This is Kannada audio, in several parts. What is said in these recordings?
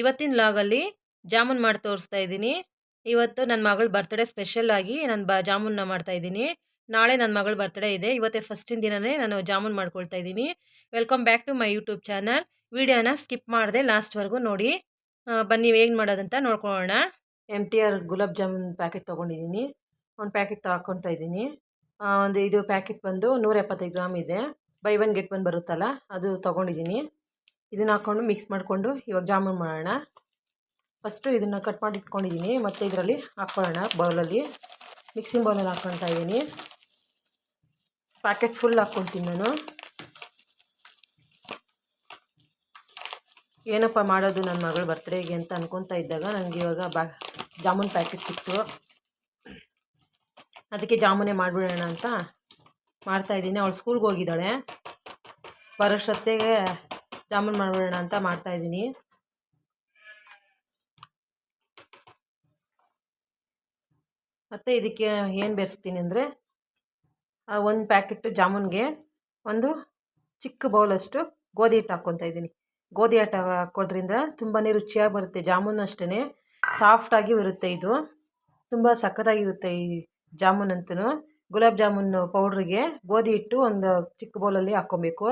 ಇವತ್ತಿನ ಲಾಗಲ್ಲಿ ಜಾಮೂನ್ ಮಾಡಿ ತೋರಿಸ್ತಾ ಇದ್ದೀನಿ. ಇವತ್ತು ನನ್ನ ಮಗಳ ಬರ್ತ್ಡೇ ಸ್ಪೆಷಲ್ ಆಗಿ ನಾನು ಬ ಜಾಮೂನ್ನ ಮಾಡ್ತಾ ಇದ್ದೀನಿ. ನಾಳೆ ನನ್ನ ಮಗಳ ಬರ್ತ್ಡೇ ಇದೆ. ಇವತ್ತೇ ಫಸ್ಟಿನ ದಿನವೇ ನಾನು ಜಾಮೂನ್ ಮಾಡ್ಕೊಳ್ತಾ ಇದ್ದೀನಿ. Welcome back to my YouTube channel ವಿಡಿಯೋನ ಸ್ಕಿಪ್ ಮಾಡಿದೆ ಲಾಸ್ಟ್ವರೆಗೂ ನೋಡಿ. ಬನ್ನಿ ಹೇಗೆ ಮಾಡೋದಂತ ನೋಡ್ಕೊಳ್ಳೋಣ. M T R gulab jamun packet ತೊಗೊಂಡಿದ್ದೀನಿ. ಒಂದು ಪ್ಯಾಕೆಟ್ ಹಾಕ್ಕೊತಾ ಇದ್ದೀನಿ. ಒಂದು ಇದು ಪ್ಯಾಕೆಟ್ ಬಂದು ನೂರ ಎಪ್ಪತ್ತೈದು ಗ್ರಾಮ್ ಇದೆ. ಬೈ ಒನ್ ಗೆಟ್ ಒನ್ ಬರುತ್ತಲ್ಲ, ಅದು ತೊಗೊಂಡಿದ್ದೀನಿ. ಇದನ್ನು ಹಾಕ್ಕೊಂಡು ಮಿಕ್ಸ್ ಮಾಡಿಕೊಂಡು ಇವಾಗ ಜಾಮೂನ್ ಮಾಡೋಣ. ಫಸ್ಟು ಇದನ್ನು ಕಟ್ ಮಾಡಿ ಇಟ್ಕೊಂಡಿದ್ದೀನಿ ಮತ್ತು ಇದರಲ್ಲಿ ಹಾಕ್ಕೊಳ್ಳೋಣ ಬೌಲಲ್ಲಿ ಮಿಕ್ಸಿಂಗ್ ಬೌಲಲ್ಲಿ ಹಾಕ್ಕೊಳ್ತಾ ಇದ್ದೀನಿ ಪ್ಯಾಕೆಟ್ ಫುಲ್ ಹಾಕ್ಕೊಳ್ತೀನಿ ನಾನು. ಏನಪ್ಪ ಮಾಡೋದು ನನ್ನ ಮಗಳು ಬರ್ತ್ಡೇಗೆ ಅಂತ ಅನ್ಕೊತಾ ಇದ್ದಾಗ ನನಗೆ ಇವಾಗ ಬಾ, ಜಾಮೂನ್ ಪ್ಯಾಕೆಟ್ ಸಿಕ್ತು. ಅದಕ್ಕೆ ಜಾಮೂನೇ ಮಾಡಿಬಿಡೋಣ ಅಂತ ಮಾಡ್ತಾಯಿದ್ದೀನಿ ಅವಳು ಸ್ಕೂಲ್ಗೆ ಹೋಗಿದ್ದಾಳೆ. ಬರೋಷ್ಟೊತ್ತಿಗೆ ಜಾಮೂನ್ ಮಾಡೋಣ ಅಂತ ಮಾಡ್ತಾ ಇದ್ದೀನಿ. ಮತ್ತು ಇದಕ್ಕೆ ಏನು ಬೆರೆಸ್ತೀನಿ ಅಂದರೆ ಒಂದು ಪ್ಯಾಕೆಟ್ ಜಾಮೂನ್ಗೆ ಒಂದು ಚಿಕ್ಕ ಬೌಲಷ್ಟು ಗೋಧಿ ಹಿಟ್ಟು ಹಾಕ್ಕೊತಾ ಇದ್ದೀನಿ. ಗೋಧಿ ಹಿಟ್ಟು ಹಾಕೋದ್ರಿಂದ ತುಂಬಾ ರುಚಿಯಾಗಿ ಬರುತ್ತೆ. ಜಾಮೂನ್ ಅಷ್ಟೇ ಸಾಫ್ಟಾಗಿ ಇರುತ್ತೆ ಇದು. ತುಂಬ ಸಖತ್ತಾಗಿರುತ್ತೆ ಈ ಜಾಮೂನ್ ಅಂತೂ ಗುಲಾಬ್ ಜಾಮೂನ್ ಪೌಡ್ರಿಗೆ ಗೋಧಿ ಹಿಟ್ಟು ಒಂದು ಚಿಕ್ಕ ಬೌಲಲ್ಲಿ ಹಾಕ್ಕೊಬೇಕು.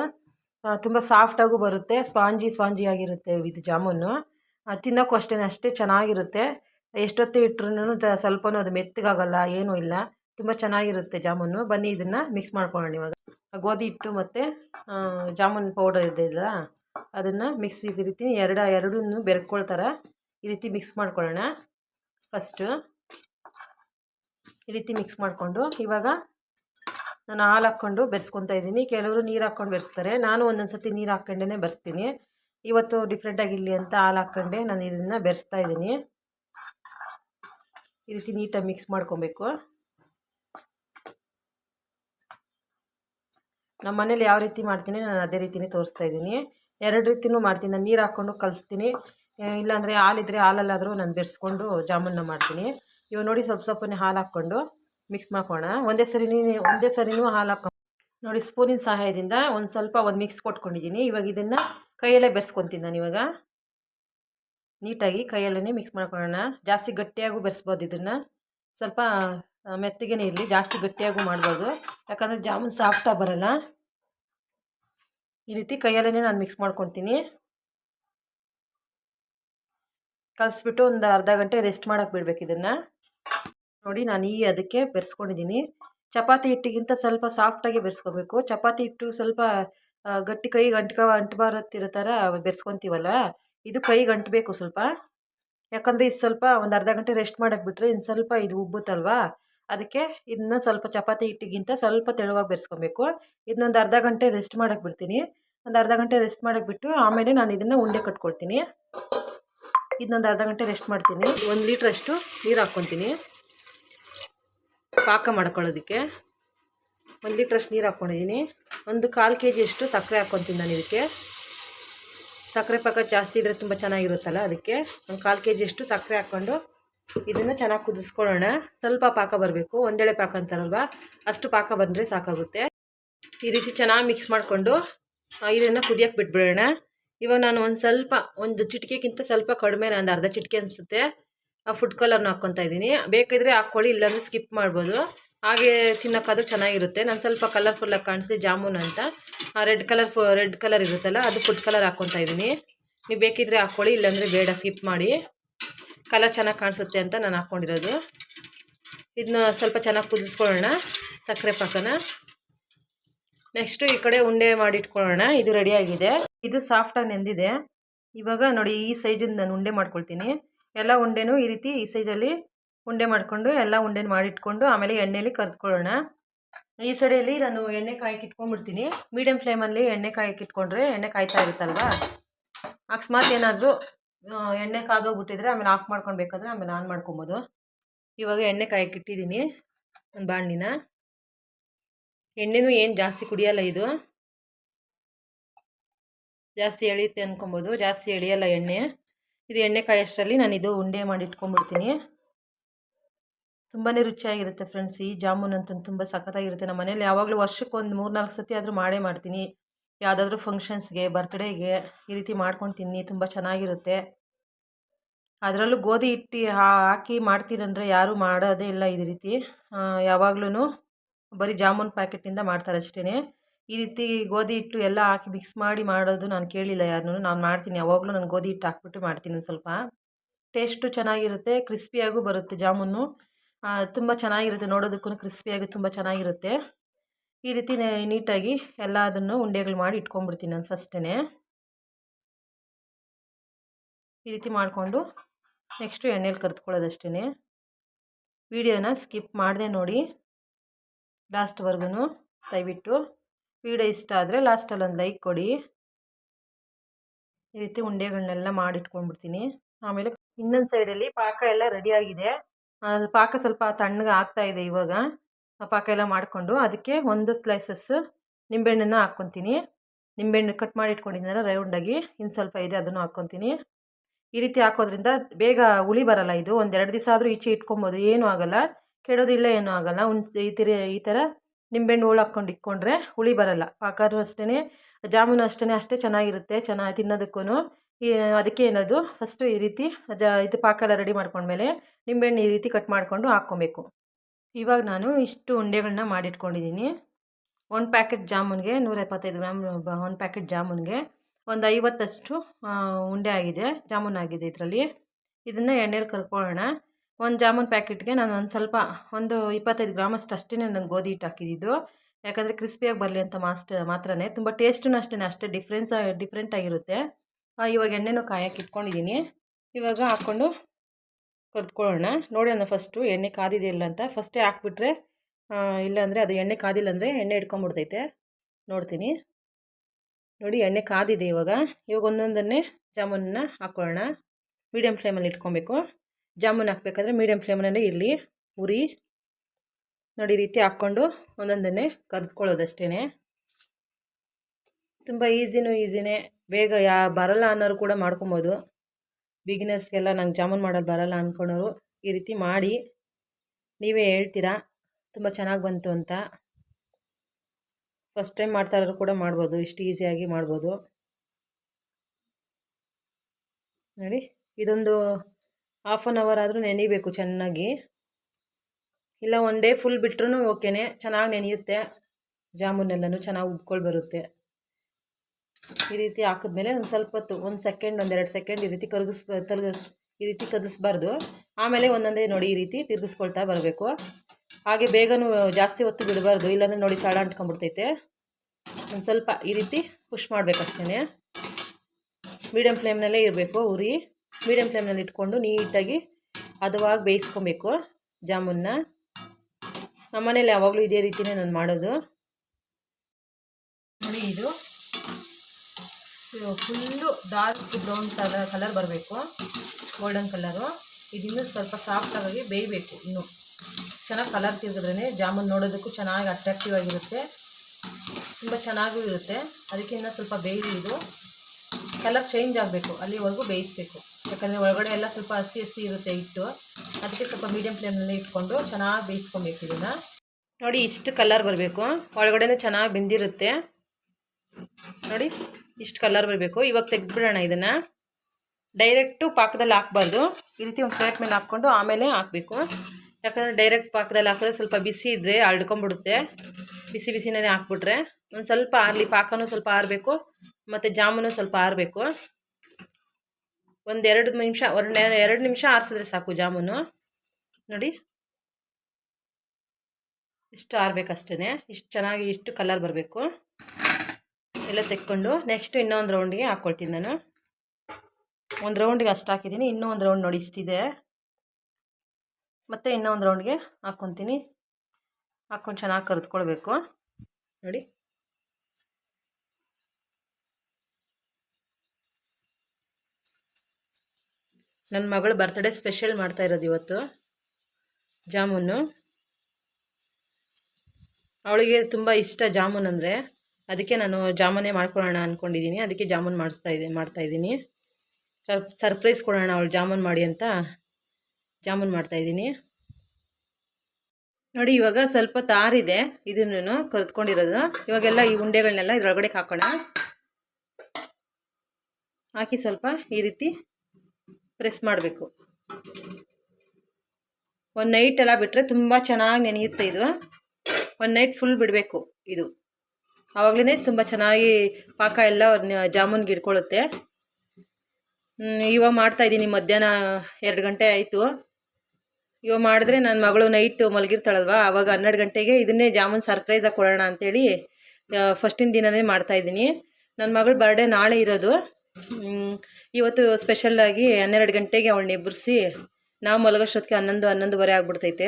ತುಂಬ ಸಾಫ್ಟಾಗೂ ಬರುತ್ತೆ, ಸ್ಪಾಂಜಿ ಸ್ಪಾಂಜಿ ಆಗಿರುತ್ತೆ ಇದು ಜಾಮೂನು. ತಿನ್ನೋಕ್ಕೂ ಅಷ್ಟೇ ಅಷ್ಟೇ ಚೆನ್ನಾಗಿರುತ್ತೆ. ಎಷ್ಟೊತ್ತು ಇಟ್ರೂ ಜ, ಸ್ವಲ್ಪನೂ ಅದು ಮೆತ್ತಗಾಗಲ್ಲ, ಏನೂ ಇಲ್ಲ. ತುಂಬ ಚೆನ್ನಾಗಿರುತ್ತೆ ಜಾಮೂನು. ಬನ್ನಿ ಇದನ್ನು ಮಿಕ್ಸ್ ಮಾಡ್ಕೊಳ್ಳೋಣ ಇವಾಗ. ಗೋಧಿ ಹಿಟ್ಟು ಮತ್ತು ಜಾಮೂನ್ ಪೌಡರ್ ಇದೆಯಲ್ಲ ಅದನ್ನು ಮಿಕ್ಸ್ ಈ ರೀತಿ ಎರಡು ಎರಡೂ ಬೆರ್ಕೊಳ್ತಾರೆ. ಈ ರೀತಿ ಮಿಕ್ಸ್ ಮಾಡ್ಕೊಳ್ಳೋಣ. ಫಸ್ಟು ಈ ರೀತಿ ಮಿಕ್ಸ್ ಮಾಡಿಕೊಂಡು ಇವಾಗ ನಾನು ಹಾಲು ಹಾಕ್ಕೊಂಡು ಬೆರೆಸ್ಕೊತಾ ಇದ್ದೀನಿ. ಕೆಲವರು ನೀರು ಹಾಕ್ಕೊಂಡು ಬೆರೆಸ್ತಾರೆ. ನಾನು ಒಂದೊಂದು ಸತಿ ನೀರು ಹಾಕ್ಕೊಂಡೇ ಬೆರೆಸ್ತೀನಿ. ಇವತ್ತು ಡಿಫ್ರೆಂಟಾಗಿರಲಿ ಅಂತ ಹಾಲು ಹಾಕ್ಕೊಂಡೆ. ನಾನು ಇದನ್ನು ಬೆರೆಸ್ತಾ ಇದ್ದೀನಿ. ಈ ರೀತಿ ನೀಟಾಗಿ ಮಿಕ್ಸ್ ಮಾಡ್ಕೊಬೇಕು. ನಮ್ಮ ಮನೇಲಿ ಯಾವ ರೀತಿ ಮಾಡ್ತೀನಿ ನಾನು ಅದೇ ರೀತಿನೇ ತೋರಿಸ್ತಾ ಇದ್ದೀನಿ. ಎರಡು ರೀತಿಯೂ ಮಾಡ್ತೀನಿ. ನಾನು ನೀರು ಹಾಕ್ಕೊಂಡು ಕಲಿಸ್ತೀನಿ. ಇಲ್ಲಾಂದರೆ ಹಾಲಿದ್ರೆ ಹಾಲಲ್ಲಾದರೂ ನಾನು ಬೆರೆಸ್ಕೊಂಡು ಜಾಮೂನ್ನ ಮಾಡ್ತೀನಿ. ಇವಾಗ ನೋಡಿ ಸ್ವಲ್ಪ ಸ್ವಲ್ಪನೇ ಹಾಲು ಹಾಕ್ಕೊಂಡು. ಮಿಕ್ಸ್ ಮಾಡ್ಕೋಣ. ಒಂದೇ ಸರಿನೇ, ಒಂದೇ ಸರಿನೂ ಹಾಲು ಹಾಕೋ ನೋಡಿ ಸ್ಪೂನಿನ ಸಹಾಯದಿಂದ ಒಂದು ಸ್ವಲ್ಪ ಒಂದು ಮಿಕ್ಸ್ ಕೊಟ್ಕೊಂಡಿದ್ದೀನಿ ಇವಾಗ ಇದನ್ನು ಕೈಯಲ್ಲೇ ಬೆರೆಸ್ಕೊತೀನಿ ನಾನು ಇವಾಗ. ನೀಟಾಗಿ ಕೈಯಲ್ಲೇ ಮಿಕ್ಸ್ ಮಾಡ್ಕೊಳ್ಳೋಣ. ಜಾಸ್ತಿ ಗಟ್ಟಿಯಾಗೂ ಬೆರೆಸ್ಬೋದು ಇದನ್ನು. ಸ್ವಲ್ಪ ಮೆತ್ತಗೇ ಇರಲಿ. ಜಾಸ್ತಿ ಗಟ್ಟಿಯಾಗೂ ಮಾಡ್ಬೋದು. ಯಾಕಂದರೆ ಜಾಮೂನ್ ಸಾಫ್ಟಾಗಿ ಬರಲ್ಲ. ಈ ರೀತಿ ಕೈಯಲ್ಲೇ ನಾನು ಮಿಕ್ಸ್ ಮಾಡ್ಕೊತೀನಿ. ಕಲಿಸ್ಬಿಟ್ಟು ಒಂದು ಅರ್ಧ ಗಂಟೆ ರೆಸ್ಟ್ ಮಾಡೋಕ್ಕೆ ಬಿಡ್ಬೇಕು ಇದನ್ನು. ನೋಡಿ ನಾನು ಈ ಅದಕ್ಕೆ ಬೆರೆಸ್ಕೊಂಡಿದ್ದೀನಿ ಚಪಾತಿ ಹಿಟ್ಟಿಗಿಂತ ಸ್ವಲ್ಪ ಸಾಫ್ಟಾಗಿ ಬೆರೆಸ್ಕೋಬೇಕು. ಚಪಾತಿ ಹಿಟ್ಟು ಸ್ವಲ್ಪ ಗಟ್ಟಿ ಕೈ ಗಂಟ್ಕ ಅಂಟಬಾರತ್ತಿರೋ ಥರ ಬೆರೆಸ್ಕೊತೀವಲ್ಲ, ಇದು ಕೈಗೆ ಅಂಟಬೇಕು ಸ್ವಲ್ಪ. ಯಾಕಂದರೆ ಇದು ಸ್ವಲ್ಪ ಒಂದು ಅರ್ಧ ಗಂಟೆ ರೆಸ್ಟ್ ಮಾಡೋಕ್ಕೆ ಬಿಟ್ಟರೆ ಇನ್ನು ಸ್ವಲ್ಪ ಇದು ಉಬ್ಬುತ್ತಲ್ವಾ? ಅದಕ್ಕೆ ಇದನ್ನ ಸ್ವಲ್ಪ ಚಪಾತಿ ಹಿಟ್ಟಿಗಿಂತ ಸ್ವಲ್ಪ ತೆಳುವಾಗಿ ಬೆರೆಸ್ಕೊಬೇಕು. ಇದನ್ನೊಂದು ಅರ್ಧ ಗಂಟೆ ರೆಸ್ಟ್ ಮಾಡೋಕ್ಕೆ ಬಿಡ್ತೀನಿ. ಒಂದು ಅರ್ಧ ಗಂಟೆ ರೆಸ್ಟ್ ಮಾಡೋಕ್ಕೆ ಬಿಟ್ಟು ಆಮೇಲೆ ನಾನು ಇದನ್ನು ಉಂಡೆ ಕಟ್ಕೊಳ್ತೀನಿ. ಇದನ್ನೊಂದು ಅರ್ಧ ಗಂಟೆ ರೆಸ್ಟ್ ಮಾಡ್ತೀನಿ. ಒಂದು ಲೀಟ್ರಷ್ಟು ನೀರು ಹಾಕ್ಕೊತೀನಿ. ಪಾಕ ಮಾಡ್ಕೊಳ್ಳೋದಕ್ಕೆ ಒಂದು ಲೀಟ್ರಷ್ಟು ನೀರು ಹಾಕ್ಕೊಂಡಿದ್ದೀನಿ ಒಂದು ಕಾಲು ಕೆ ಜಿಯಷ್ಟು ಸಕ್ಕರೆ ಹಾಕ್ಕೊತೀನಿ ನಾನು ಇದಕ್ಕೆ. ಸಕ್ಕರೆ ಪಾಕ ಜಾಸ್ತಿ ಇದ್ದರೆ ತುಂಬ ಚೆನ್ನಾಗಿರುತ್ತಲ್ಲ ಅದಕ್ಕೆ ಒಂದು ಕಾಲು ಕೆ ಜಿಯಷ್ಟು ಸಕ್ಕರೆ ಹಾಕ್ಕೊಂಡು ಇದನ್ನು ಚೆನ್ನಾಗಿ ಕುದಿಸ್ಕೊಳ್ಳೋಣ. ಸ್ವಲ್ಪ ಪಾಕ ಬರಬೇಕು, ಒಂದೆಳೆ ಪಾಕ ಅಂತಾರಲ್ವ? ಅಷ್ಟು ಪಾಕ ಬಂದರೆ ಸಾಕಾಗುತ್ತೆ. ಈ ರೀತಿ ಚೆನ್ನಾಗಿ ಮಿಕ್ಸ್ ಮಾಡಿಕೊಂಡು ಇದನ್ನು ಕುದಿಯೋಕ್ಕೆ ಬಿಟ್ಬಿಡೋಣ. ಇವಾಗ ನಾನು ಒಂದು ಸ್ವಲ್ಪ, ಒಂದು ಚಿಟಿಕೆಗಿಂತ ಸ್ವಲ್ಪ ಕಡಿಮೆ ನಾನು ಅರ್ಧ ಚಿಟಿಕೆ ಅನಿಸುತ್ತೆ. ಫುಡ್ ಕಲರ್ನ ಹಾಕ್ಕೊತಾ ಇದ್ದೀನಿ. ಬೇಕಿದ್ರೆ ಹಾಕ್ಕೊಳ್ಳಿ ಇಲ್ಲಾಂದರೆ ಸ್ಕಿಪ್ ಮಾಡ್ಬೋದು. ಹಾಗೆ ತಿನ್ನೋಕ್ಕಾದ್ರೂ ಚೆನ್ನಾಗಿರುತ್ತೆ. ನಾನು ಸ್ವಲ್ಪ ಕಲರ್ಫುಲ್ಲಾಗಿ ಕಾಣಿಸಿದೆ ಜಾಮೂನ್ ಅಂತ. ರೆಡ್ ಕಲರ್ ರೆಡ್ ಕಲರ್ ಇರುತ್ತಲ್ಲ, ಅದು ಫುಡ್ ಕಲರ್ ಹಾಕ್ಕೊತಾ ಇದ್ದೀನಿ. ನೀವು ಬೇಕಿದ್ರೆ ಹಾಕ್ಕೊಳ್ಳಿ ಇಲ್ಲಾಂದರೆ ಬೇಡ ಸ್ಕಿಪ್ ಮಾಡಿ. ಕಲರ್ ಚೆನ್ನಾಗಿ ಕಾಣಿಸುತ್ತೆ ಅಂತ ನಾನು ಹಾಕ್ಕೊಂಡಿರೋದು. ಇದನ್ನ ಸ್ವಲ್ಪ ಚೆನ್ನಾಗಿ ಕುದಿಸ್ಕೊಳ್ಳೋಣ, ಸಕ್ಕರೆ ಪಾಕನ. ನೆಕ್ಸ್ಟು ಈ ಕಡೆ ಉಂಡೆ ಮಾಡಿಟ್ಕೊಳ್ಳೋಣ. ಇದು ರೆಡಿಯಾಗಿದೆ ಇದು ಸಾಫ್ಟಾಗಿ ನೆಂದಿದೆ. ಇವಾಗ ನೋಡಿ ಈ ಸೈಜಿಂದ ನಾನು ಉಂಡೆ ಮಾಡ್ಕೊಳ್ತೀನಿ. ಎಲ್ಲ ಉಂಡೆನೂ ಈ ರೀತಿ ಈ ಸೈಜಲ್ಲಿ ಉಂಡೆ ಮಾಡಿಕೊಂಡು ಎಲ್ಲ ಉಂಡೆನ ಮಾಡಿಟ್ಕೊಂಡು ಆಮೇಲೆ ಎಣ್ಣೆಯಲ್ಲಿ ಕರೆದುಕೊಳ್ಳೋಣ. ಈ ಸಡೆಯಲ್ಲಿ ನಾನು ಎಣ್ಣೆ ಕಾಯಕ್ಕೆ ಇಟ್ಕೊಂಡ್ಬಿಡ್ತೀನಿ. ಮೀಡಿಯಮ್ ಫ್ಲೇಮಲ್ಲಿ ಎಣ್ಣೆ ಕಾಯಕ್ಕೆ ಇಟ್ಕೊಂಡ್ರೆ ಎಣ್ಣೆ ಕಾಯ್ತಾ ಇರುತ್ತಲ್ವಾ? ಅಕಸ್ಮಾತ್ ಏನಾದರೂ ಎಣ್ಣೆ ಕಾದೋಗ್ಬಿಟ್ಟಿದ್ರೆ ಆಮೇಲೆ ಆಫ್ ಮಾಡ್ಕೊಂಡು ಬೇಕಾದರೆ ಆಮೇಲೆ ಆನ್ ಮಾಡ್ಕೊಬೋದು. ಇವಾಗ ಎಣ್ಣೆ ಕಾಯಕ್ಕೆ ಇಟ್ಟಿದ್ದೀನಿ ಒಂದು ಬಾಣಲಿನ. ಎಣ್ಣೆನೂ ಏನು ಜಾಸ್ತಿ ಕುಡಿಯಲ್ಲ ಇದು. ಜಾಸ್ತಿ ಎಳೆಯುತ್ತೆ ಅಂದ್ಕೊಬೋದು ಜಾಸ್ತಿ ಎಳೆಯಲ್ಲ ಎಣ್ಣೆ. ಇದು ಎಣ್ಣೆಕಾಯಿ ಅಷ್ಟರಲ್ಲಿ ನಾನು ಇದು ಉಂಡೆ ಮಾಡಿ ಇಟ್ಕೊಂಡ್ಬಿಡ್ತೀನಿ. ತುಂಬಾ ರುಚಿಯಾಗಿರುತ್ತೆ ಫ್ರೆಂಡ್ಸ್. ಈ ಜಾಮೂನ್ ಅಂತ ತುಂಬ ಸಖತ್ತಾಗಿರುತ್ತೆ. ನಮ್ಮ ಮನೇಲಿ ಯಾವಾಗಲೂ ವರ್ಷಕ್ಕೆ ಒಂದು ಮೂರು ನಾಲ್ಕು ಸತಿ ಆದರೂ ಮಾಡೇ ಮಾಡ್ತೀನಿ. ಯಾವುದಾದ್ರೂ ಫಂಕ್ಷನ್ಸ್ಗೆ, ಬರ್ತ್ಡೇಗೆ ಈ ರೀತಿ ಮಾಡ್ಕೊಂಡು ತಿನ್ನಿ, ತುಂಬ ಚೆನ್ನಾಗಿರುತ್ತೆ. ಅದರಲ್ಲೂ ಗೋಧಿ ಹಿಟ್ಟು ಹಾಕಿ ಮಾಡ್ತೀರಂದರೆ ಯಾರೂ ಮಾಡೋದೇ ಇಲ್ಲ ಈ ರೀತಿ. ಯಾವಾಗ್ಲೂ ಬರೀ ಜಾಮೂನ್ ಪ್ಯಾಕೆಟಿಂದ ಮಾಡ್ತಾರೆ ಅಷ್ಟೇ ಈ ರೀತಿ ಗೋಧಿ ಹಿಟ್ಟು ಎಲ್ಲ ಹಾಕಿ ಮಿಕ್ಸ್ ಮಾಡಿ ಮಾಡೋದು ನಾನು ಕೇಳಿಲ್ಲ ಯಾರನ್ನೂ ನಾನು ಮಾಡ್ತೀನಿ, ಯಾವಾಗಲೂ ನಾನು ಗೋಧಿ ಹಿಟ್ಟು ಹಾಕ್ಬಿಟ್ಟು ಮಾಡ್ತೀನಿ ಸ್ವಲ್ಪ. ಟೇಸ್ಟು ಚೆನ್ನಾಗಿರುತ್ತೆ ಕ್ರಿಸ್ಪಿಯಾಗೂ ಬರುತ್ತೆ ಜಾಮೂನು. ತುಂಬ ಚೆನ್ನಾಗಿರುತ್ತೆ ನೋಡೋದಕ್ಕೂ ಕ್ರಿಸ್ಪಿಯಾಗಿ ತುಂಬ ಚೆನ್ನಾಗಿರುತ್ತೆ. ಈ ರೀತಿ ನೀಟಾಗಿ ಎಲ್ಲ ಅದನ್ನು ಉಂಡೆಗಳು ಮಾಡಿ ಇಟ್ಕೊಂಡ್ಬಿಡ್ತೀನಿ ನಾನು ಫಸ್ಟೇ ಈ ರೀತಿ ಮಾಡಿಕೊಂಡು ನೆಕ್ಸ್ಟು ಎಣ್ಣೆಲಿ ಕರೆದುಕೊಳ್ಳೋದಷ್ಟೇ ವಿಡಿಯೋನ ಸ್ಕಿಪ್ ಮಾಡದೆ ನೋಡಿ. ಲಾಸ್ಟ್ವರೆಗೂ ದಯವಿಟ್ಟು. ವಿಡಿಯೋ ಇಷ್ಟ ಆದರೆ ಲಾಸ್ಟಲ್ಲಿ ಒಂದು ಲೈಕ್ ಕೊಡಿ. ಈ ರೀತಿ ಉಂಡೆಗಳನ್ನೆಲ್ಲ ಮಾಡಿಟ್ಕೊಂಡ್ಬಿಡ್ತೀನಿ. ಆಮೇಲೆ ಇನ್ನೊಂದು ಸೈಡಲ್ಲಿ ಪಾಕ ಎಲ್ಲ ರೆಡಿಯಾಗಿದೆ ಪಾಕ ಸ್ವಲ್ಪ ತಣ್ಣಗೆ ಆಗ್ತಾ ಇದೆ ಇವಾಗ. ಪಾಕ ಎಲ್ಲ ಮಾಡಿಕೊಂಡು ಅದಕ್ಕೆ ಒಂದು ಸ್ಲೈಸಸ್ ನಿಂಬೆಹಣ್ಣನ್ನು ಹಾಕ್ಕೊತೀನಿ. ನಿಂಬೆಹಣ್ಣು ಕಟ್ ಮಾಡಿ ಇಟ್ಕೊಂಡಿದ್ದೀನಲ್ಲ ರೌಂಡಾಗಿ ಇನ್ನು ಸ್ವಲ್ಪ ಇದೆ ಅದನ್ನು ಹಾಕ್ಕೊತೀನಿ. ಈ ರೀತಿ ಹಾಕೋದ್ರಿಂದ ಬೇಗ ಹುಳಿ ಬರಲ್ಲ ಇದು. ಒಂದೆರಡು ದಿವಸ ಆದರೂ ಈಚೆ ಇಟ್ಕೊಬೋದು. ಏನೂ ಆಗೋಲ್ಲ. ಕೆಡೋದಿಲ್ಲ ಏನೂ ಆಗೋಲ್ಲ. ಉನ್ ಈ ಥರ ಈ ಥರ ನಿಂಬೆಹಣ್ಣು ಹೋಳು ಹಾಕ್ಕೊಂಡು ಇಟ್ಕೊಂಡ್ರೆ ಹುಳಿ ಬರಲ್ಲ. ಪಾಕನೂ ಅಷ್ಟೇ ಜಾಮೂನು ಅಷ್ಟೇ ಅಷ್ಟೇ ಚೆನ್ನಾಗಿರುತ್ತೆ, ಚೆನ್ನಾಗಿ ತಿನ್ನೋದಕ್ಕೂ ಅದಕ್ಕೆ ಏನದು? ಫಸ್ಟು ಈ ರೀತಿ ಇದು ಪಾಕ ಎಲ್ಲ ರೆಡಿ ಮಾಡ್ಕೊಂಡ್ಮೇಲೆ ನಿಂಬೆಹಣ್ಣು ಈ ರೀತಿ ಕಟ್ ಮಾಡಿಕೊಂಡು ಹಾಕ್ಕೊಬೇಕು. ಇವಾಗ ನಾನು ಇಷ್ಟು ಉಂಡೆಗಳನ್ನ ಮಾಡಿಟ್ಕೊಂಡಿದ್ದೀನಿ ಒಂದು ಪ್ಯಾಕೆಟ್ ಜಾಮೂನ್ಗೆ ನೂರ ಎಪ್ಪತ್ತೈದು ಗ್ರಾಮ್ ಒಂದು ಪ್ಯಾಕೆಟ್ ಜಾಮೂನ್ಗೆ ಒಂದು ಐವತ್ತಷ್ಟು ಉಂಡೆ ಆಗಿದೆ, ಜಾಮೂನ್ ಆಗಿದೆ ಇದರಲ್ಲಿ. ಇದನ್ನು ಎಣ್ಣೆಲಿ ಕರ್ಕೊಳ್ಳೋಣ. ಒಂದು ಜಾಮೂನ್ ಪ್ಯಾಕೆಟ್ಗೆ ನಾನು ಒಂದು ಸ್ವಲ್ಪ ಒಂದು ಇಪ್ಪತ್ತೈದು ಗ್ರಾಮಷ್ಟು ಅಷ್ಟೇ ನಾನು ಗೋಧಿ ಹಿಟ್ಟು ಹಾಕಿದ್ದು ಯಾಕಂದರೆ ಕ್ರಿಸ್ಪಿಯಾಗಿ ಬರಲಿ ಅಂತ ಮಾಸ್ಟ್ ಮಾತ್ರನೇ. ತುಂಬ ಟೇಸ್ಟೂ ಅಷ್ಟೇ ಅಷ್ಟೇ ಡಿಫ್ರೆನ್ಸ್ ಡಿಫ್ರೆಂಟ್ ಆಗಿರುತ್ತೆ. ಇವಾಗ ಎಣ್ಣೆನೂ ಕಾಯಕ್ಕೆ ಇಟ್ಕೊಂಡಿದ್ದೀನಿ ಇವಾಗ ಹಾಕ್ಕೊಂಡು ಕರೆದುಕೊಳ್ಳೋಣ. ನೋಡೋಣ ಫಸ್ಟು ಎಣ್ಣೆ ಕಾದಿದೆ ಇಲ್ಲ ಅಂತ. ಫಸ್ಟೇ ಹಾಕ್ಬಿಟ್ರೆ ಇಲ್ಲಾಂದರೆ ಅದು ಎಣ್ಣೆ ಕಾದಿಲ್ಲ ಅಂದರೆ ಎಣ್ಣೆ ಇಟ್ಕೊಂಬಿಡ್ತೈತೆ ನೋಡ್ತೀನಿ. ನೋಡಿ ಎಣ್ಣೆ ಕಾದಿದೆ ಇವಾಗ. ಇವಾಗ ಒಂದೊಂದನ್ನೇ ಜಾಮೂನನ್ನ ಹಾಕ್ಕೊಳ್ಳೋಣ. ಮೀಡಿಯಮ್ ಫ್ಲೇಮಲ್ಲಿ ಇಟ್ಕೊಬೇಕು. ಜಾಮೂನ್ ಹಾಕ್ಬೇಕಾದ್ರೆ ಮೀಡಿಯಮ್ ಫ್ಲೇಮ್ನಲ್ಲೇ ಇರಲಿ. ಉರಿ. ನೋಡಿ ರೀತಿ ಹಾಕ್ಕೊಂಡು ಒಂದೊಂದನ್ನೇ ಕರೆದ್ಕೊಳ್ಳೋದಷ್ಟೇ ತುಂಬ ಈಸಿನೂ ಈಸಿನೇ ಬೇಗ ಯಾ ಬರಲ್ಲ ಅನ್ನೋರು ಕೂಡ ಮಾಡ್ಕೊಬೋದು. ಬಿಗಿನರ್ಸ್ಗೆಲ್ಲ ನಂಗೆ ಜಾಮೂನ್ ಮಾಡೋದು ಬರಲ್ಲ ಅಂದ್ಕೊಳೋರು ಈ ರೀತಿ ಮಾಡಿ. ನೀವೇ ಹೇಳ್ತೀರಾ? ತುಂಬ ಚೆನ್ನಾಗಿ ಬಂತು ಅಂತ. ಫಸ್ಟ್ ಟೈಮ್ ಮಾಡ್ತಾ ಕೂಡ ಮಾಡ್ಬೋದು. ಇಷ್ಟು ಈಸಿಯಾಗಿ ಮಾಡ್ಬೋದು. ನೋಡಿ, ಇದೊಂದು ಹಾಫ್ ಆನ್ ಅವರ್ ಆದರೂ ನೆನಿಬೇಕು ಚೆನ್ನಾಗಿ. ಇಲ್ಲ ಒನ್ ಡೇ ಫುಲ್ ಬಿಟ್ರೂ ಓಕೆನೇ ಚೆನ್ನಾಗಿ ನೆನೆಯುತ್ತೆ. ಜಾಮೂನೆಲ್ಲನೂ ಚೆನ್ನಾಗಿ ಉಬ್ಕೊಂಡು ಬರುತ್ತೆ. ಈ ರೀತಿ ಹಾಕಿದ್ಮೇಲೆ ಒಂದು ಸ್ವಲ್ಪ ಹೊತ್ತು, ಒಂದು ಸೆಕೆಂಡ್ ಒಂದೆರಡು ಸೆಕೆಂಡ್ ಈ ರೀತಿ ಕರಗಿಸ್, ತಲಗ, ಈ ರೀತಿ ಕದಿಸ್ಬಾರ್ದು. ಆಮೇಲೆ ಒಂದೊಂದೇ ನೋಡಿ ಈ ರೀತಿ ತಿರುಗಿಸ್ಕೊಳ್ತಾ ಬರಬೇಕು. ಹಾಗೆ ಬೇಗನೂ ಜಾಸ್ತಿ ಹೊತ್ತು ಬಿಡಬಾರ್ದು, ಇಲ್ಲಾಂದರೆ ನೋಡಿ ತಳ ಅಂಟ್ಕೊಂಡ್ಬಿಡ್ತೈತೆ. ಒಂದು ಸ್ವಲ್ಪ ಈ ರೀತಿ ಪುಷ್ ಮಾಡಬೇಕಷ್ಟೇ ಮೀಡಿಯಮ್ ಫ್ಲೇಮ್ನಲ್ಲೇ ಇರಬೇಕು, ಉರಿ. ಮೀಡಿಯಮ್ ಫ್ಲೇಮ್ನಲ್ಲಿ ಇಟ್ಕೊಂಡು ನೀಟಾಗಿ ಹದವಾಗಿ ಬೇಯಿಸ್ಕೊಬೇಕು ಜಾಮೂನ್ನ ನಮ್ಮನೇಲಿ ಯಾವಾಗಲೂ ಇದೇ ರೀತಿಯೇ ನಾನು ಮಾಡೋದು. ಇದು. Full dark brown colour colour ಬರಬೇಕು. ಗೋಲ್ಡನ್ ಕಲರು ಇದಿನ್ನೂ ಸ್ವಲ್ಪ ಸಾಫ್ಟಾಗಿ ಬೇಯಬೇಕು ಇನ್ನು. ಚೆನ್ನಾಗಿ ಕಲರ್ ತಿರುಗಿದ್ರೇ ಜಾಮೂನ್ ನೋಡೋದಕ್ಕೂ ಚೆನ್ನಾಗಿ ಅಟ್ರಾಕ್ಟಿವ್ ಆಗಿರುತ್ತೆ. ತುಂಬ ಚೆನ್ನಾಗೂ ಇರುತ್ತೆ. ಅದಕ್ಕಿಂತ ಸ್ವಲ್ಪ ಬೇಯಿಸಿ ಇದು. ಕಲರ್ ಚೇಂಜ್ ಆಗಬೇಕು. ಅಲ್ಲಿವರೆಗೂ ಬೇಯಿಸಬೇಕು. ಯಾಕಂದರೆ ಒಳಗಡೆ ಎಲ್ಲ ಸ್ವಲ್ಪ ಹಸಿ ಹಸಿ ಇರುತ್ತೆ ಹಿಟ್ಟು. ಅದಕ್ಕೆ ಸ್ವಲ್ಪ ಮೀಡಿಯಂ ಫ್ಲೇಮ್ನಲ್ಲಿ ಇಟ್ಕೊಂಡು ಚೆನ್ನಾಗಿ ಬೇಯಿಸ್ಕೊಬೇಕು ಇದನ್ನು. ನೋಡಿ ಇಷ್ಟು ಕಲರ್ ಬರಬೇಕು. ಒಳಗಡೆನೂ ಚೆನ್ನಾಗಿ ಬೆಂದಿರುತ್ತೆ. ನೋಡಿ, ಇಷ್ಟು ಕಲರ್ ಬರಬೇಕು. ಇವಾಗ ತೆಗೆದ್ಬಿಡೋಣ ಇದನ್ನು. ಡೈರೆಕ್ಟು ಪಾಕದಲ್ಲಿ ಹಾಕ್ಬಾರ್ದು. ಈ ರೀತಿ ಒಂದು ಪ್ಲೇಟ್ ಮೇಲೆ ಹಾಕ್ಕೊಂಡು ಆಮೇಲೆ ಹಾಕಬೇಕು. ಯಾಕಂದರೆ ಡೈರೆಕ್ಟ್ ಪಾಕದಲ್ಲಿ ಹಾಕಿದ್ರೆ ಸ್ವಲ್ಪ ಬಿಸಿ ಇದ್ದರೆ ಅಳ್ಕೊಂಬಿಡುತ್ತೆ ಬಿಸಿ ಬಿಸಿನೇ ಹಾಕ್ಬಿಟ್ರೆ. ಒಂದು ಸ್ವಲ್ಪ ಆರಲಿ, ಪಾಕನೂ ಸ್ವಲ್ಪ ಆರಬೇಕು. ಮತ್ತು ಜಾಮೂನು ಸ್ವಲ್ಪ ಆರಬೇಕು. ಒಂದು ಎರಡು ನಿಮಿಷ, ಒಂದು ಎರಡು ನಿಮಿಷ ಆರಿಸಿದ್ರೆ ಸಾಕು ಜಾಮೂನು. ನೋಡಿ. ಇಷ್ಟು ಆರಬೇಕಷ್ಟೇ ಇಷ್ಟು ಚೆನ್ನಾಗಿ ಇಷ್ಟು ಕಲರ್ ಬರಬೇಕು. ಎಲ್ಲ ತೆಕ್ಕೊಂಡು ನೆಕ್ಸ್ಟು ಇನ್ನೊಂದು ರೌಂಡಿಗೆ ಹಾಕ್ಕೊಳ್ತೀನಿ ನಾನು. ಒಂದು ರೌಂಡಿಗೆ ಅಷ್ಟು ಹಾಕಿದ್ದೀನಿ. ಇನ್ನೂ ಒಂದು ರೌಂಡ್ ನೋಡಿ ಇಷ್ಟಿದೆ. ಮತ್ತು ಇನ್ನೊಂದು ರೌಂಡ್ಗೆ ಹಾಕ್ಕೊತೀನಿ ಹಾಕ್ಕೊಂಡು ಚೆನ್ನಾಗಿ ಕರೆದ್ಕೊಳ್ಬೇಕು. ನೋಡಿ. ನನ್ನ ಮಗಳು ಬರ್ತ್ಡೇ ಸ್ಪೆಷಲ್ ಮಾಡ್ತಾ ಇರೋದು ಇವತ್ತು. ಜಾಮೂನು. ಅವಳಿಗೆ ತುಂಬ ಇಷ್ಟ ಜಾಮೂನ್ ಅಂದರೆ. ಅದಕ್ಕೆ ನಾನು ಜಾಮೂನೇ ಮಾಡ್ಕೊಳ್ಳೋಣ ಅಂದ್ಕೊಂಡಿದ್ದೀನಿ ಅದಕ್ಕೆ ಜಾಮೂನ್ ಮಾಡಿಸ್ತಾ ಇದ್ದೀನಿ. ಮಾಡ್ತಾಯಿದ್ದೀನಿ ಸರ್ ಸರ್ಪ್ರೈಸ್ ಕೊಡೋಣ ಅವಳು ಜಾಮೂನ್ ಮಾಡಿ ಅಂತ ಜಾಮೂನ್ ಮಾಡ್ತಾಯಿದ್ದೀನಿ ನೋಡಿ, ಇವಾಗ ಸ್ವಲ್ಪ ತಾರಿದೆ. ಇದನ್ನು ಕರೆದ್ಕೊಂಡಿರೋದು. ಇವಾಗೆಲ್ಲ ಈ ಉಂಡೆಗಳನ್ನೆಲ್ಲ ಇದರೊಳಗಡೆ ಹಾಕೋಣ. ಹಾಕಿ ಸ್ವಲ್ಪ ಈ ರೀತಿ ಪ್ರೆಸ್ ಮಾಡಬೇಕು. ಒಂದು ನೈಟ್ ಎಲ್ಲ ಬಿಟ್ಟರೆ ತುಂಬ ಚೆನ್ನಾಗಿ ನೆನೆಯುತ್ತೆ ಇದು. ಒಂದು ನೈಟ್ ಫುಲ್ ಬಿಡಬೇಕು ಇದು. ಆವಾಗಲೇ ತುಂಬ ಚೆನ್ನಾಗಿ ಪಾಕ ಎಲ್ಲ ಜಾಮೂನ್ ಹ್ಮ್, ಇವಾಗ ಮಾಡ್ತಾ ಇದ್ದೀನಿ ಮಧ್ಯಾಹ್ನ ಎರಡು ಗಂಟೆ ಆಯಿತು. ಇವಾಗ ಮಾಡಿದ್ರೆ ನನ್ನ ಮಗಳು ನೈಟ್ ಮಲಗಿರ್ತಾಳಲ್ವಾ ಆವಾಗ ಹನ್ನೆರಡು ಗಂಟೆಗೆ ಇದನ್ನೇ ಜಾಮೂನ್ ಸರ್ಪ್ರೈಸಾಗಿ ಕೊಡೋಣ ಅಂತೇಳಿ ಫಸ್ಟಿನ ದಿನವೇ ಮಾಡ್ತಾ ಇದ್ದೀನಿ. ನನ್ನ ಮಗಳ ಬರ್ಡೇ ನಾಳೆ ಇರೋದು. ಇವತ್ತು ಸ್ಪೆಷಲ್ಲಾಗಿ ಹನ್ನೆರಡು ಗಂಟೆಗೆ ಅವಳನ್ನ ಎಬ್ಬರಿಸಿ, ನಾವು ಮಲಗೋಷ್ಟೊತ್ತಿಗೆ ಹನ್ನೊಂದು, ಹನ್ನೊಂದುವರೆ ಆಗ್ಬಿಡ್ತೈತೆ.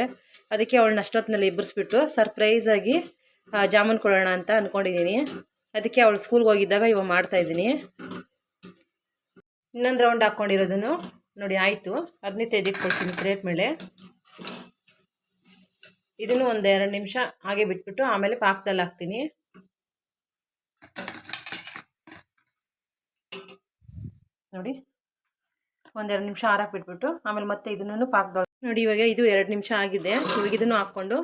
ಅದಕ್ಕೆ ಅವಳನ್ನ ಅಷ್ಟೊತ್ತಿನಲ್ಲಿ ಎಬ್ಬರಿಸ್ಬಿಟ್ಟು ಸರ್ಪ್ರೈಸಾಗಿ ಜಾಮೂನ್ ಕೊಡೋಣ ಅಂತ ಅಂದ್ಕೊಂಡಿದ್ದೀನಿ ಅದಕ್ಕೆ ಅವಳು ಸ್ಕೂಲ್ಗೆ ಹೋಗಿದ್ದಾಗ ಇವಾಗ ಮಾಡ್ತಾ ಇದ್ದೀನಿ. ಇನ್ನೊಂದು ರೌಂಡ್ ಹಾಕ್ಕೊಂಡಿರೋದನ್ನು ನೋಡಿ, ಆಯಿತು. ಅದನ್ನೇ ತೆಗೆದಿಟ್ಕೊಳ್ತೀನಿ ಪ್ಲೇಟ್ ಮೇಲೆ. ಇದನ್ನು ಒಂದು ಎರಡು ನಿಮಿಷ ಹಾಗೆ ಬಿಟ್ಬಿಟ್ಟು ಆಮೇಲೆ ಪಾಕದಲ್ಲಿ ಹಾಕ್ತೀನಿ. ನೋಡಿ. ಒಂದೆರಡು ನಿಮಿಷ ಆರಾಕ್ ಬಿಟ್ಬಿಟ್ಟು ಆಮೇಲೆ ಮತ್ತೆ ಇದನ್ನು ಪಾಕದೊಳಗೆ ನೋಡಿ, ಇವಾಗ ಇದು ಎರಡು ನಿಮಿಷ ಆಗಿದೆ. ಇವಾಗ ಇದನ್ನು ಹಾಕ್ಕೊಂಡು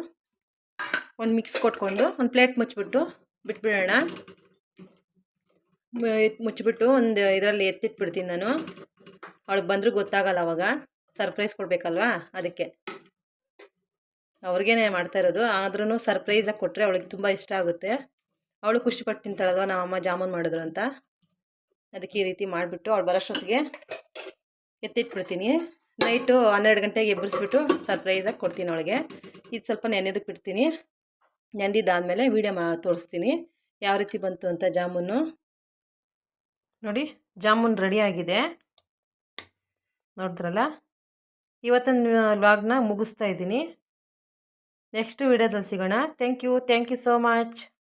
ಒಂದು ಮಿಕ್ಸ್ ಕೊಟ್ಕೊಂಡು ಒಂದು ಪ್ಲೇಟ್ ಮುಚ್ಚಿಬಿಟ್ಟು ಬಿಟ್ಬಿಡೋಣ. ಮುಚ್ಚಿಬಿಟ್ಟು ಒಂದು ಇದರಲ್ಲಿ ಎತ್ತಿಟ್ಬಿಡ್ತೀನಿ ನಾನು. ಅವಳಿಗೆ ಬಂದರೂ ಗೊತ್ತಾಗಲ್ಲ ಅವಾಗ. ಸರ್ಪ್ರೈಸ್ ಕೊಡಬೇಕಲ್ವಾ ಅದಕ್ಕೆ. ಅವ್ರಿಗೇನೆ ಮಾಡ್ತಾ ಇರೋದು. ಆದ್ರೂ ಸರ್ಪ್ರೈಸಾಗಿ ಕೊಟ್ಟರೆ ಅವಳಿಗೆ ತುಂಬ ಇಷ್ಟ ಆಗುತ್ತೆ. ಅವಳು ಖುಷಿಪಟ್ಟು ತಿಂತಾಳಲ್ವ ನಮ್ಮ ಅಮ್ಮ ಜಾಮೂನ್ ಮಾಡಿದ್ರು ಅಂತ. ಅದಕ್ಕೆ ಈ ರೀತಿ ಮಾಡಿಬಿಟ್ಟು ಅವ್ಳು ಬರೋಷ್ಟೊತ್ತಿಗೆ ಎತ್ತಿಟ್ಬಿಡ್ತೀನಿ. ನೈಟು ಹನ್ನೆರಡು ಗಂಟೆಗೆ ಎಬ್ಬರಿಸ್ಬಿಟ್ಟು ಸರ್ಪ್ರೈಸಾಗಿ ಕೊಡ್ತೀನಿ ಅವಳಿಗೆ. ಇದು ಸ್ವಲ್ಪ ನೆನೆದಕ್ಕೆ ಬಿಡ್ತೀನಿ. ನೆಂದಿದ್ದಾದಮೇಲೆ ವೀಡಿಯೋ ಮಾ ತೋರಿಸ್ತೀನಿ. ಯಾವ ರೀತಿ ಬಂತು ಅಂತ ಜಾಮೂನು. ನೋಡಿ, ಜಾಮೂನ್ ರೆಡಿಯಾಗಿದೆ ನೋಡಿದ್ರಲ್ಲ? ಇವತ್ತಿನ ವ್ಲಾಗ್ನ ಮುಗಿಸ್ತಾ ಇದ್ದೀನಿ. ನೆಕ್ಸ್ಟ್ ವೀಡಿಯೋದಲ್ಲಿ ಸಿಗೋಣ. Thank you thank you so much